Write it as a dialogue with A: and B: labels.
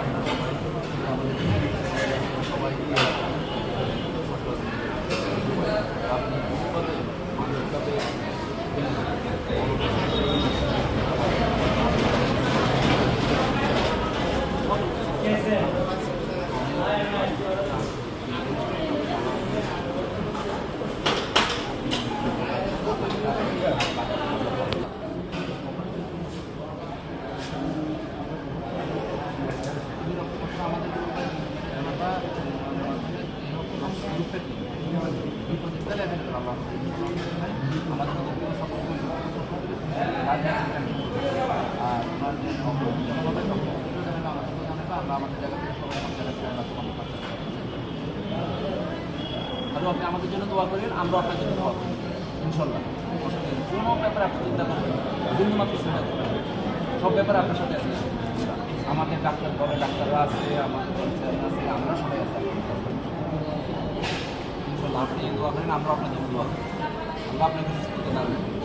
A: আপনারা সবাই আপনি মানুষ আপনি আমাদের জন্য দোয়া করেন আমরা আপনার জন্য দোয়া কোনো ব্যাপারে আপনি চিন্তা করবেন বিন্দুমাত্র চিন্তা সব ব্যাপারে আপনার সাথে আছে ডাক্তার বড় ডাক্তাররা আছে, আমাদের পরিচালনা আছে আমরা সবাই আছি ইনশাল্লাহ আপনি দোয়া করেন আমরা আপনার জন্য দোয়া করি আল্লাহ আপনাকে সুস্থ করুন।